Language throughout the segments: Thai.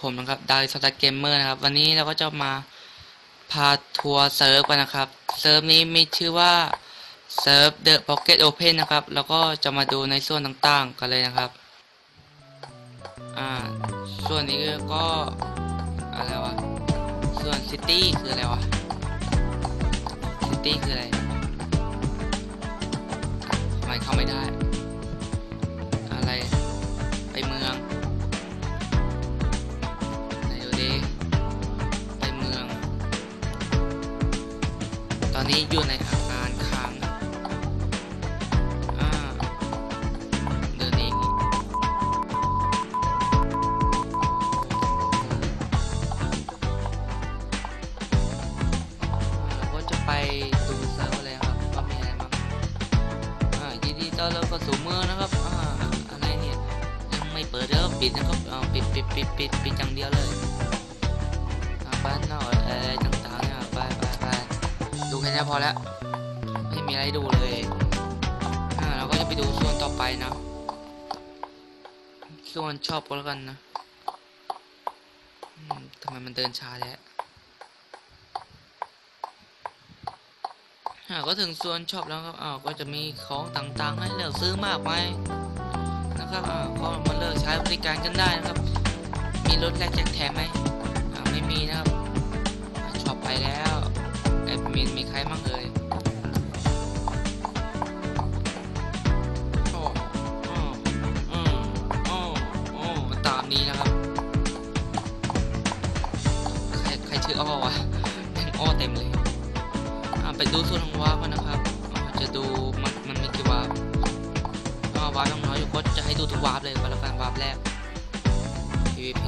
ผมนะครับดาวสตาร์เกมเมอร์นะครับ วันนี้เราก็จะมาพาทัวร์เซิร์ฟกันนะครับ เซิร์ฟนี้มีชื่อว่าเซิร์ฟ The Pocket Open นะครับ แล้วก็จะมาดูในส่วนต่างๆกันเลยนะครับ อ่า ส่วนนี้ก็อะไรวะ ส่วนซิตี้คืออะไรวะ ซิตี้คืออะไรทำไมเข้าไม่ได้ นนี้อยู่ในอาการค้างนะอ่าเดินเองเราก็จะไปดูเซิร์ฟเลยครับว่ามีอะไรบ้างอ่ายินดีต้อนรับเข้าสู่เมืองนะครับอ่าอะไรเนี่ยยังไม่เปิดแล้วปิดนะครับเอาปิดปิดปิดปิดปิดอย่างเดียวเลยอ่าบ้านนอกอะไรต่าง ค่นี้พอแล้วไม่มีอะไรดูเลยอ่าเราก็จะไปดูส่วนต่อไปนะส่วนชอบก็แล้วกันนะทำไมมันเดินช้าแท้อ่าก็ถึงส่วนชอบแล้วครับอ้าวก็จะมีของต่างๆให้เลือกซื้อมากมายนะครับอ่าก็มาเลิกใช้บริการกันได้นะครับ มีรถแลกแจกแถมไหมอ่าไม่มีนะครับช็อปไปแล้ว มินมีใครบ้างเอ่ยโอ้โอ้โอ้โอ้โอ้ตามนี้นะครับ ใครใครชื่ออ้อวะแม่งอ้อเต็มเลยอ่าไปดูส่วนของวาร์ปนนะครับจะดูมันมันมีกี่วาร์ปก็วาร์ปน้อยอยู่ก็จะให้ดูทุกวาร์ปเลยก็แล้วกันวาร์ปแรก PVP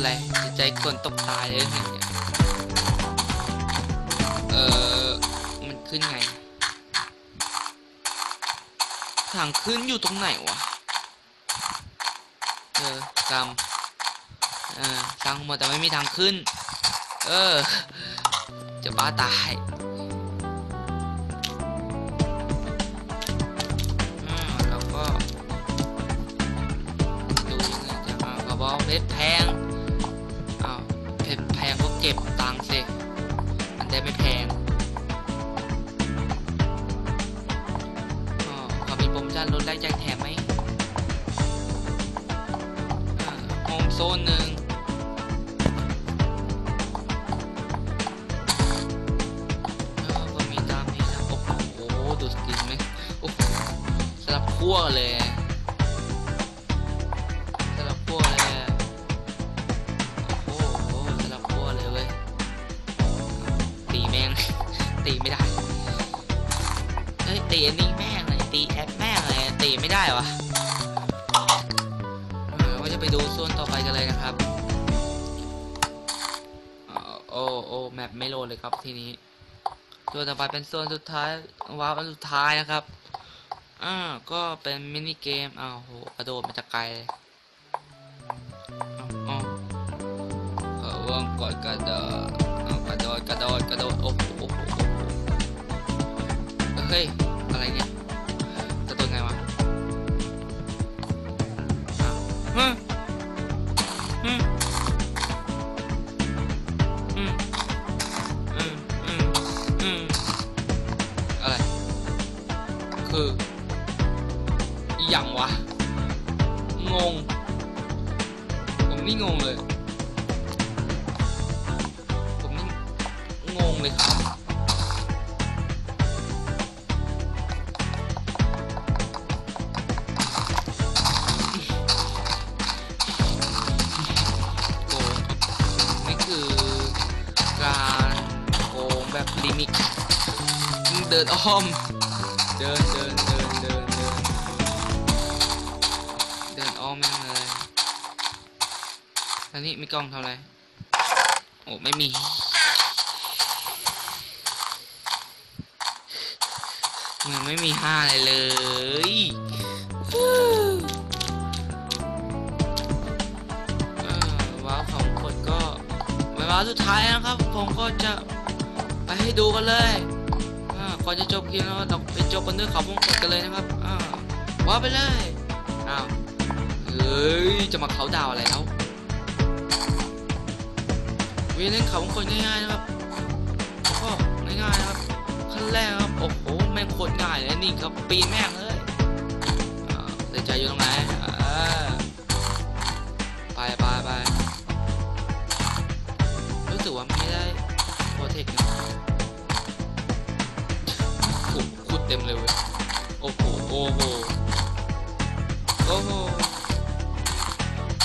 ออะไรจิตใจคนตกตายเลยเนี่ยเออมันขึ้นไง ทางขึ้นอยู่ตรงไหนวะ เออกำเออสร้างหมดแต่ไม่มีทางขึ้น เออ จะบ้าตายอ่าแล้วก็ดูยังไงจะอ่าเขาบอกเพชรแพง นหนึ่งเออก็มีตามนี้นะโอ้โหดูสกินไหมโอ้โหสลับขั้วเลยสลับขั้วเลยโอ้โหสลับขั้วเลยเว้ยตีแม่ง ตีไม่ได้เฮ้ยตีอันนี้แม่งเลยตีแอปแม่งเลยตีไม่ได้วะ ไปดูส่วนต่อไปกันเลยนะครับ โอ้โอ้แมปไม่โหลดเลยครับทีนี้ส่วนต่อไปเป็นส่วนสุดท้ายว้าร์ปอันสุดท้ายนะครับ อ่า ก็เป็นมินิเกมอ้าวโหกระโดดมาจากไกลเลยอ้าวอ้าวเออว่างกดกระโดดกระโดดกระโดดกระโดดโอ้โหโอ้โหโอ้โหเฮ้ย ออย่างวะ งง ผมนี่งงเลย ผมนี่งงเลยครับโกงครับนี่คือการโกงแบบลิมิตเดินอ้อม เดินเดินเดินเดินเดินเดินอ้อมแม่งเลยแล้วนี่มีกล้องทำอะไร โอ้ไม่มีมันไม่มีห้าเลยเออว้าวของคนเวลาสุดท้ายนะครับ ผมก็จะไปให้ดูกันเลย ก่อนจะจบคลิปแล้วเราไปจบกันด้วยเขาวงกดกันเลยนะครับอ่าว่าไปเลยอ้าวเฮ้ยจะมาเขาดาวอะไรแล้ววิ่งเล่นเขาวงกดง่ายๆนะครับก็ง่ายๆนะครับขั้นแรกครับโอ้โหแม่งโคตรง่ายเลยนี่ครับปีนแม่งเลยอ่าเดี๋ยใจอยู่ตรงไหน โอ้โห โอ้โห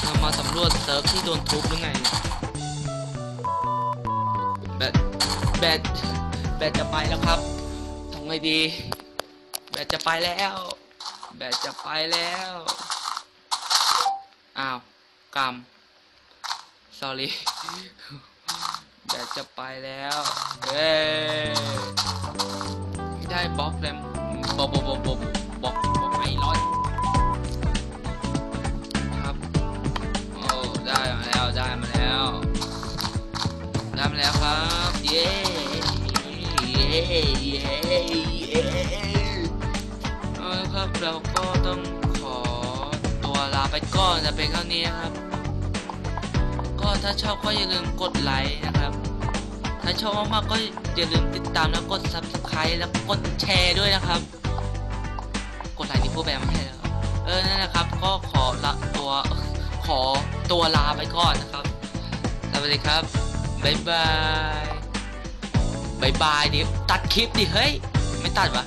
เรามาสำรวจเซิร์ฟที่โดนทุบหรือไงแบตแบตแบตจะไปแล้วครับทำไงดี แบตจะไปแล้ว แบตจะไปแล้ว อ้าวกรรม sorry แบตจะไปแล้วเอ้ยไม่ได้บล็อกเลย ครับเราก็ต้องขอตัวลาไปก่อนจะเป็นเท่านี้นะครับ ก็ถ้าชอบก็อย่าลืมกดไลค์นะครับ ถ้าชอบมากๆก็อย่าลืมติดตามแล้วกด subscribe แล้วกดแชร์ด้วยนะครับ กดไลค์นี่พูดแบบไม่ใช่แล้วเออนั่นแหละครับ ก็ขอละตัวขอตัวลาไปก่อนนะครับสวัสดีครับบ๊ายบาย บายบายดิตัดคลิปดิเฮ้ย ไม่ตัดวะ